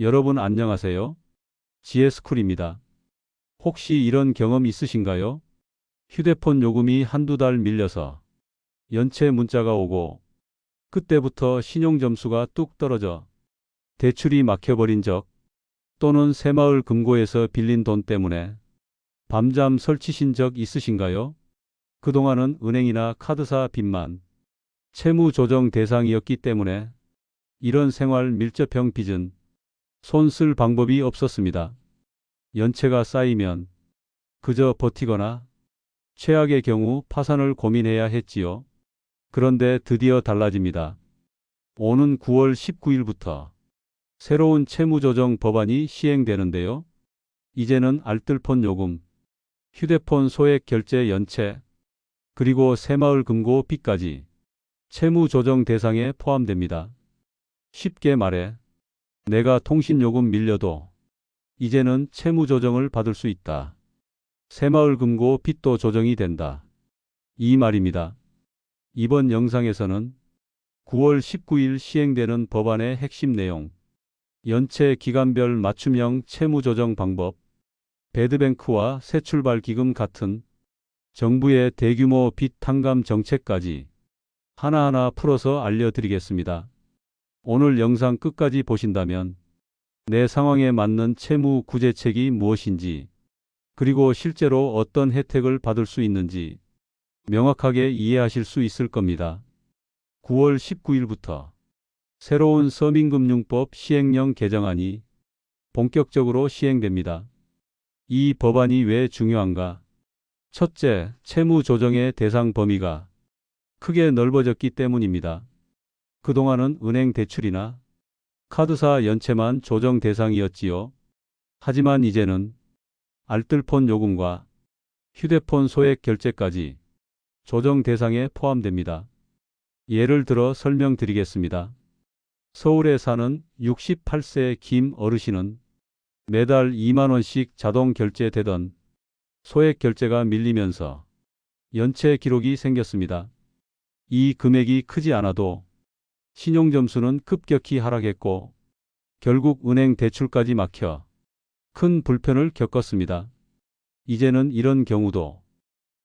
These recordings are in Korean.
여러분 안녕하세요. 지혜스쿨입니다. 혹시 이런 경험 있으신가요? 휴대폰 요금이 한두 달 밀려서 연체 문자가 오고 그때부터 신용점수가 뚝 떨어져 대출이 막혀버린 적 또는 새마을 금고에서 빌린 돈 때문에 밤잠 설치신 적 있으신가요? 그동안은 은행이나 카드사 빚만 채무 조정 대상이었기 때문에 이런 생활 밀접형 빚은 손쓸 방법이 없었습니다. 연체가 쌓이면 그저 버티거나 최악의 경우 파산을 고민해야 했지요. 그런데 드디어 달라집니다. 오는 9월 19일부터 새로운 채무조정 법안이 시행되는데요. 이제는 알뜰폰 요금, 휴대폰 소액 결제 연체, 그리고 새마을 금고 빚까지 채무조정 대상에 포함됩니다. 쉽게 말해 내가 통신요금 밀려도 이제는 채무 조정을 받을 수 있다. 새마을 금고 빚도 조정이 된다. 이 말입니다. 이번 영상에서는 9월 19일 시행되는 법안의 핵심 내용, 연체 기간별 맞춤형 채무 조정 방법, 배드뱅크와 새출발 기금 같은 정부의 대규모 빚 탕감 정책까지 하나하나 풀어서 알려드리겠습니다. 오늘 영상 끝까지 보신다면 내 상황에 맞는 채무 구제책이 무엇인지 그리고 실제로 어떤 혜택을 받을 수 있는지 명확하게 이해하실 수 있을 겁니다. 9월 19일부터 새로운 서민금융법 시행령 개정안이 본격적으로 시행됩니다. 이 법안이 왜 중요한가? 첫째, 채무 조정의 대상 범위가 크게 넓어졌기 때문입니다. 그동안은 은행 대출이나 카드사 연체만 조정 대상이었지요. 하지만 이제는 알뜰폰 요금과 휴대폰 소액 결제까지 조정 대상에 포함됩니다. 예를 들어 설명드리겠습니다. 서울에 사는 68세 김 어르신은 매달 2만원씩 자동 결제되던 소액 결제가 밀리면서 연체 기록이 생겼습니다. 이 금액이 크지 않아도 신용점수는 급격히 하락했고 결국 은행 대출까지 막혀 큰 불편을 겪었습니다. 이제는 이런 경우도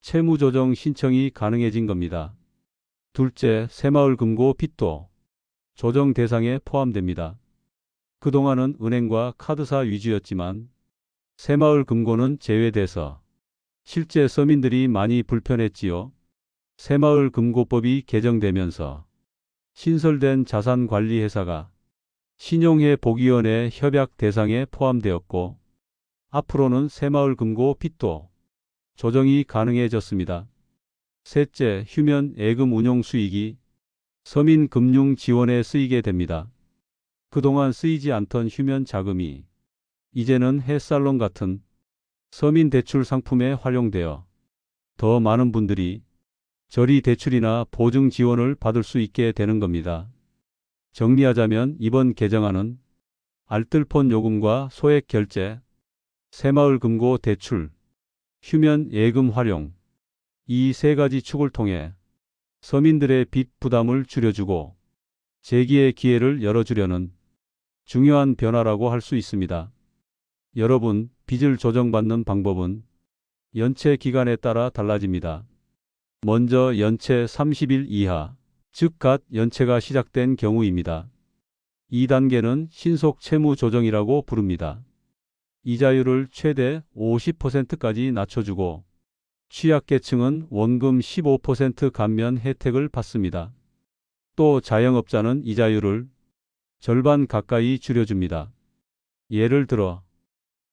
채무조정 신청이 가능해진 겁니다. 둘째, 새마을 금고 빚도 조정 대상에 포함됩니다. 그동안은 은행과 카드사 위주였지만 새마을 금고는 제외돼서 실제 서민들이 많이 불편했지요. 새마을 금고법이 개정되면서 신설된 자산관리회사가 신용회 보기원의 협약 대상에 포함되었고 앞으로는 새마을 금고 빚도 조정이 가능해졌습니다. 셋째, 휴면 예금 운용 수익이 서민 금융 지원에 쓰이게 됩니다. 그동안 쓰이지 않던 휴면 자금이 이제는 햇살론 같은 서민 대출 상품에 활용되어 더 많은 분들이 저리 대출이나 보증 지원을 받을 수 있게 되는 겁니다. 정리하자면 이번 개정안은 알뜰폰 요금과 소액 결제, 새마을 금고 대출, 휴면 예금 활용 이 세 가지 축을 통해 서민들의 빚 부담을 줄여주고 재기의 기회를 열어주려는 중요한 변화라고 할 수 있습니다. 여러분, 빚을 조정받는 방법은 연체 기간에 따라 달라집니다. 먼저 연체 30일 이하, 즉 갓 연체가 시작된 경우입니다. 2단계는 신속 채무 조정이라고 부릅니다. 이자율을 최대 50%까지 낮춰주고 취약계층은 원금 15% 감면 혜택을 받습니다. 또 자영업자는 이자율을 절반 가까이 줄여줍니다. 예를 들어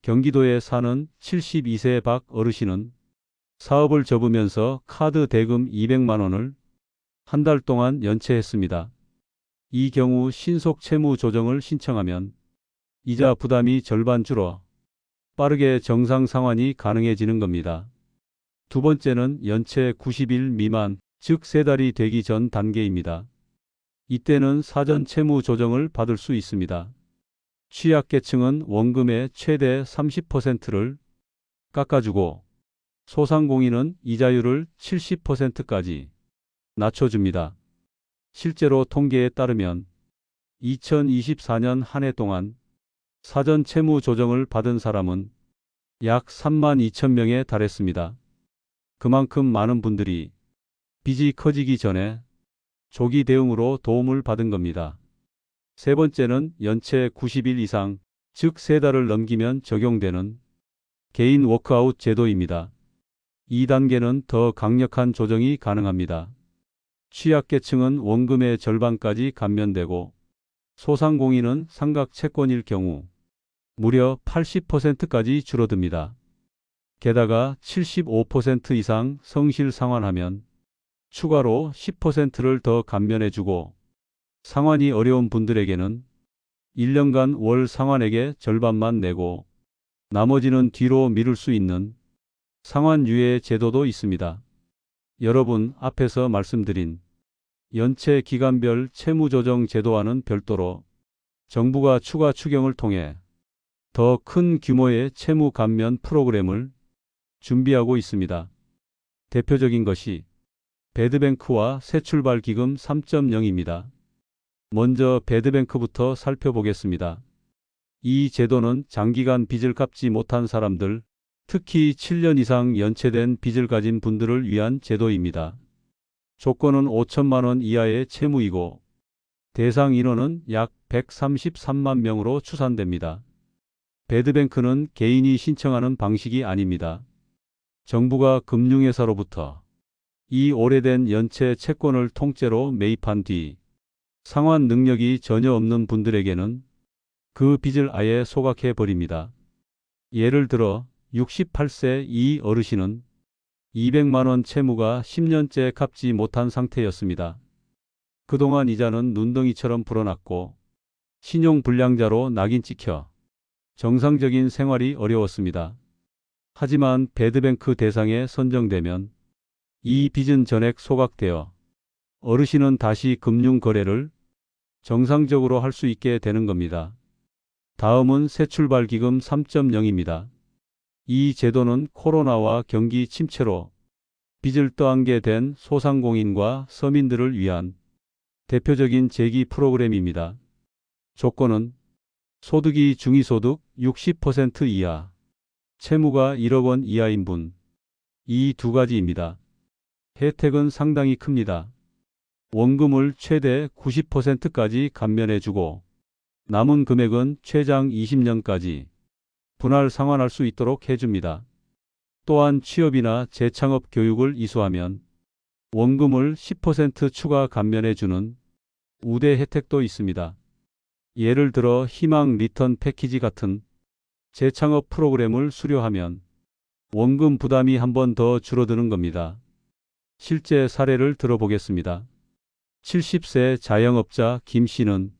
경기도에 사는 72세 박 어르신은 사업을 접으면서 카드 대금 200만 원을 한 달 동안 연체했습니다. 이 경우 신속 채무 조정을 신청하면 이자 부담이 절반 줄어 빠르게 정상 상환이 가능해지는 겁니다. 두 번째는 연체 90일 미만, 즉세 달이 되기 전 단계입니다. 이때는 사전 채무 조정을 받을 수 있습니다. 취약계층은 원금의 최대 30%를 깎아주고 소상공인은 이자율을 70%까지 낮춰줍니다. 실제로 통계에 따르면 2024년 한 해 동안 사전 채무 조정을 받은 사람은 약 3만 2천 명에 달했습니다. 그만큼 많은 분들이 빚이 커지기 전에 조기 대응으로 도움을 받은 겁니다. 세 번째는 연체 90일 이상, 즉세 달을 넘기면 적용되는 개인 워크아웃 제도입니다. 2단계는 더 강력한 조정이 가능합니다. 취약계층은 원금의 절반까지 감면되고 소상공인은 상각 채권일 경우 무려 80%까지 줄어듭니다. 게다가 75% 이상 성실 상환하면 추가로 10%를 더 감면해주고 상환이 어려운 분들에게는 1년간 월 상환액의 절반만 내고 나머지는 뒤로 미룰 수 있는 상환 유예 제도도 있습니다. 여러분 앞에서 말씀드린 연체 기간별 채무 조정 제도와는 별도로 정부가 추가 추경을 통해 더 큰 규모의 채무 감면 프로그램을 준비하고 있습니다. 대표적인 것이 배드뱅크와 새출발 기금 3.0입니다. 먼저 배드뱅크부터 살펴보겠습니다. 이 제도는 장기간 빚을 갚지 못한 사람들, 특히 7년 이상 연체된 빚을 가진 분들을 위한 제도입니다. 조건은 5천만 원 이하의 채무이고 대상 인원은 약 133만 명으로 추산됩니다. 배드뱅크는 개인이 신청하는 방식이 아닙니다. 정부가 금융회사로부터 이 오래된 연체 채권을 통째로 매입한 뒤 상환 능력이 전혀 없는 분들에게는 그 빚을 아예 소각해 버립니다. 예를 들어 68세 이 어르신은 200만 원 채무가 10년째 갚지 못한 상태였습니다. 그동안 이자는 눈덩이처럼 불어났고 신용 불량자로 낙인 찍혀 정상적인 생활이 어려웠습니다. 하지만 배드뱅크 대상에 선정되면 이 빚은 전액 소각되어 어르신은 다시 금융 거래를 정상적으로 할 수 있게 되는 겁니다. 다음은 새 출발 기금 3.0입니다. 이 제도는 코로나와 경기 침체로 빚을 떠안게 된 소상공인과 서민들을 위한 대표적인 재기 프로그램입니다. 조건은 소득이 중위소득 60% 이하, 채무가 1억 원 이하인 분. 이 두 가지입니다. 혜택은 상당히 큽니다. 원금을 최대 90%까지 감면해주고 남은 금액은 최장 20년까지 분할 상환할 수 있도록 해줍니다. 또한 취업이나 재창업 교육을 이수하면 원금을 10% 추가 감면해주는 우대 혜택도 있습니다. 예를 들어 희망 리턴 패키지 같은 재창업 프로그램을 수료하면 원금 부담이 한 번 더 줄어드는 겁니다. 실제 사례를 들어보겠습니다. 70세 자영업자 김 씨는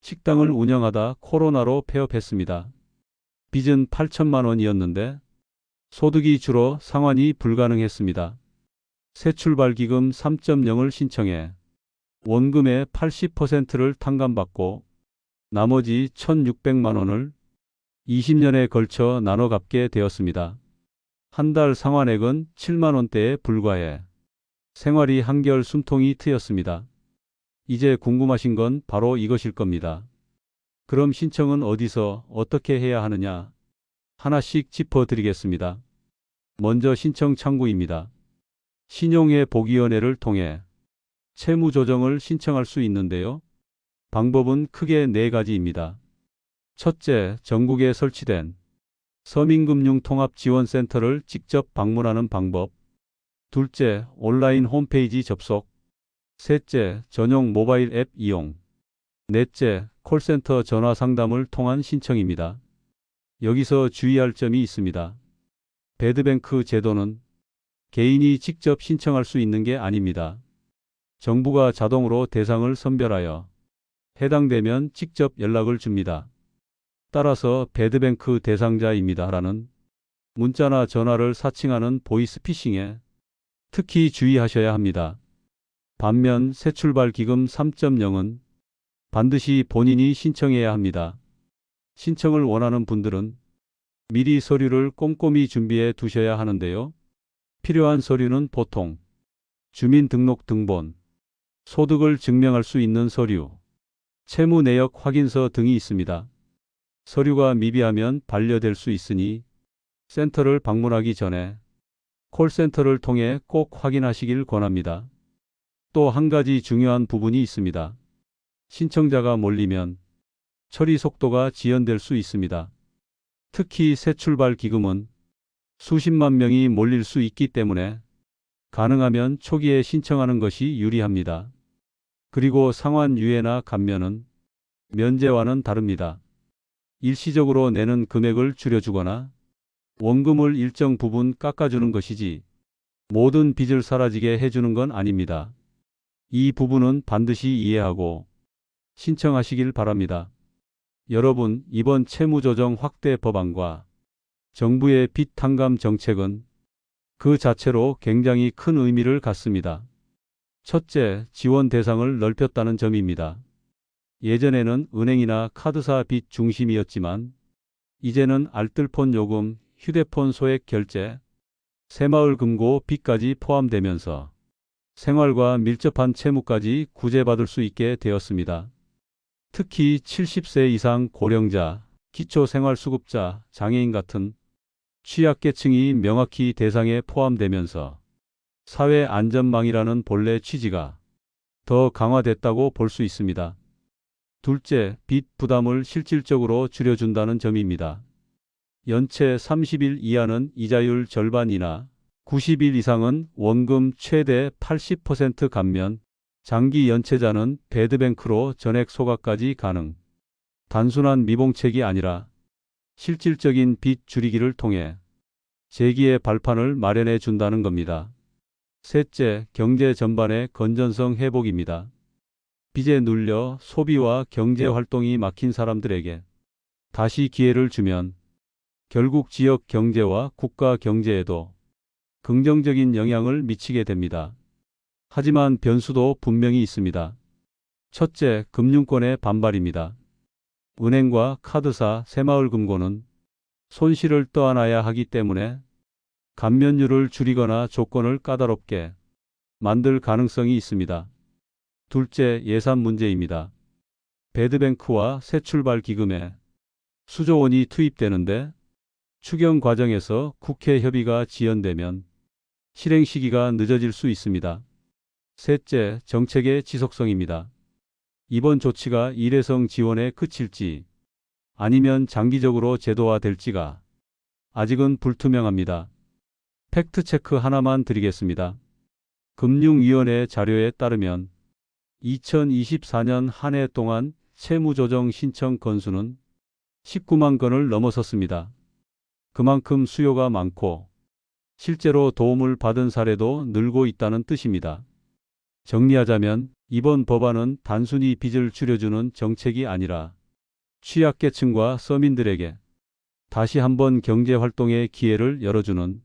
식당을 운영하다 코로나로 폐업했습니다. 빚은 8천만 원이었는데 소득이 줄어 상환이 불가능했습니다. 새 출발기금 3.0을 신청해 원금의 80%를 탕감받고 나머지 1,600만 원을 20년에 걸쳐 나눠 갚게 되었습니다. 한 달 상환액은 7만 원대에 불과해 생활이 한결 숨통이 트였습니다. 이제 궁금하신 건 바로 이것일 겁니다. 그럼 신청은 어디서 어떻게 해야 하느냐? 하나씩 짚어드리겠습니다. 먼저 신청 창구입니다. 신용회 보기위원회를 통해 채무 조정을 신청할 수 있는데요. 방법은 크게 네 가지입니다. 첫째, 전국에 설치된 서민금융통합지원센터를 직접 방문하는 방법. 둘째, 온라인 홈페이지 접속. 셋째, 전용 모바일 앱 이용. 넷째, 콜센터 전화 상담을 통한 신청입니다. 여기서 주의할 점이 있습니다. 배드뱅크 제도는 개인이 직접 신청할 수 있는 게 아닙니다. 정부가 자동으로 대상을 선별하여 해당되면 직접 연락을 줍니다. 따라서 배드뱅크 대상자입니다라는 문자나 전화를 사칭하는 보이스피싱에 특히 주의하셔야 합니다. 반면 새출발 기금 3.0은 반드시 본인이 신청해야 합니다. 신청을 원하는 분들은 미리 서류를 꼼꼼히 준비해 두셔야 하는데요. 필요한 서류는 보통 주민등록 등본, 소득을 증명할 수 있는 서류, 채무 내역 확인서 등이 있습니다. 서류가 미비하면 반려될 수 있으니 센터를 방문하기 전에 콜센터를 통해 꼭 확인하시길 권합니다. 또 한 가지 중요한 부분이 있습니다. 신청자가 몰리면 처리 속도가 지연될 수 있습니다. 특히 새 출발 기금은 수십만 명이 몰릴 수 있기 때문에 가능하면 초기에 신청하는 것이 유리합니다. 그리고 상환 유예나 감면은 면제와는 다릅니다. 일시적으로 내는 금액을 줄여주거나 원금을 일정 부분 깎아주는 것이지 모든 빚을 사라지게 해주는 건 아닙니다. 이 부분은 반드시 이해하고 신청하시길 바랍니다. 여러분, 이번 채무조정 확대 법안과 정부의 빚 탕감 정책은 그 자체로 굉장히 큰 의미를 갖습니다. 첫째, 지원 대상을 넓혔다는 점입니다. 예전에는 은행이나 카드사 빚 중심이었지만 이제는 알뜰폰 요금, 휴대폰 소액 결제, 새마을 금고 빚까지 포함되면서 생활과 밀접한 채무까지 구제받을 수 있게 되었습니다. 특히 70세 이상 고령자, 기초생활수급자, 장애인 같은 취약계층이 명확히 대상에 포함되면서 사회 안전망이라는 본래 취지가 더 강화됐다고 볼 수 있습니다. 둘째, 빚 부담을 실질적으로 줄여준다는 점입니다. 연체 30일 이하는 이자율 절반이나 90일 이상은 원금 최대 80% 감면, 장기 연체자는 배드뱅크로 전액 소각까지 가능. 단순한 미봉책이 아니라 실질적인 빚 줄이기를 통해 재기의 발판을 마련해 준다는 겁니다. 셋째, 경제 전반의 건전성 회복입니다. 빚에 눌려 소비와 경제 활동이 막힌 사람들에게 다시 기회를 주면 결국 지역 경제와 국가 경제에도 긍정적인 영향을 미치게 됩니다. 하지만 변수도 분명히 있습니다. 첫째, 금융권의 반발입니다. 은행과 카드사, 새마을금고는 손실을 떠안아야 하기 때문에 감면율을 줄이거나 조건을 까다롭게 만들 가능성이 있습니다. 둘째, 예산 문제입니다. 배드뱅크와 새출발 기금에 수조 원이 투입되는데 추경 과정에서 국회 협의가 지연되면 실행 시기가 늦어질 수 있습니다. 셋째, 정책의 지속성입니다. 이번 조치가 일회성 지원에 그칠지 아니면 장기적으로 제도화될지가 아직은 불투명합니다. 팩트체크 하나만 드리겠습니다. 금융위원회 자료에 따르면 2024년 한 해 동안 채무조정 신청 건수는 19만 건을 넘어섰습니다. 그만큼 수요가 많고 실제로 도움을 받은 사례도 늘고 있다는 뜻입니다. 정리하자면 이번 법안은 단순히 빚을 줄여주는 정책이 아니라 취약계층과 서민들에게 다시 한번 경제활동의 기회를 열어주는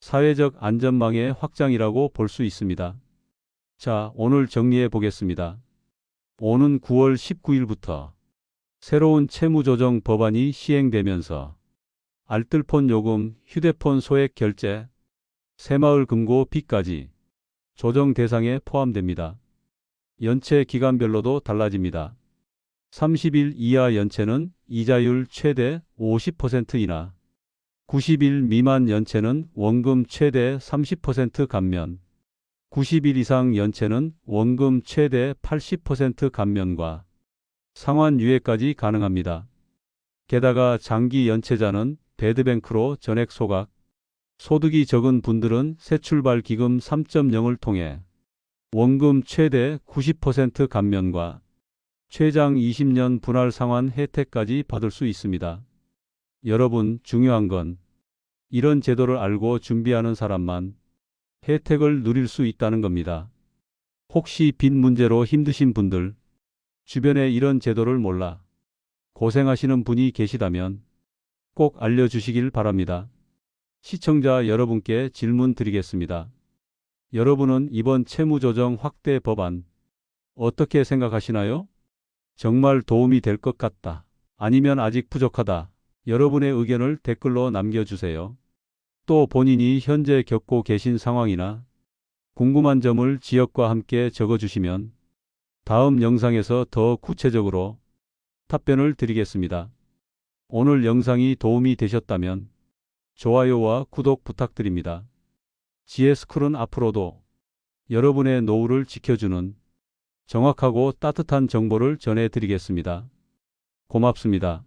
사회적 안전망의 확장이라고 볼 수 있습니다. 자, 오늘 정리해 보겠습니다. 오는 9월 19일부터 새로운 채무조정 법안이 시행되면서 알뜰폰 요금, 휴대폰 소액 결제, 새마을 금고 빚까지 조정 대상에 포함됩니다. 연체 기간별로도 달라집니다. 30일 이하 연체는 이자율 최대 50%이나 90일 미만 연체는 원금 최대 30% 감면, 90일 이상 연체는 원금 최대 80% 감면과 상환 유예까지 가능합니다. 게다가 장기 연체자는 배드뱅크로 전액 소각, 소득이 적은 분들은 새 출발 기금 3.0을 통해 원금 최대 90% 감면과 최장 20년 분할 상환 혜택까지 받을 수 있습니다. 여러분, 중요한 건 이런 제도를 알고 준비하는 사람만 혜택을 누릴 수 있다는 겁니다. 혹시 빚 문제로 힘드신 분들, 주변에 이런 제도를 몰라 고생하시는 분이 계시다면 꼭 알려주시길 바랍니다. 시청자 여러분께 질문 드리겠습니다. 여러분은 이번 채무조정 확대 법안 어떻게 생각하시나요? 정말 도움이 될 것 같다. 아니면 아직 부족하다. 여러분의 의견을 댓글로 남겨주세요. 또 본인이 현재 겪고 계신 상황이나 궁금한 점을 지역과 함께 적어주시면 다음 영상에서 더 구체적으로 답변을 드리겠습니다. 오늘 영상이 도움이 되셨다면 좋아요와 구독 부탁드립니다. GS쿨은 앞으로도 여러분의 노후를 지켜주는 정확하고 따뜻한 정보를 전해드리겠습니다. 고맙습니다.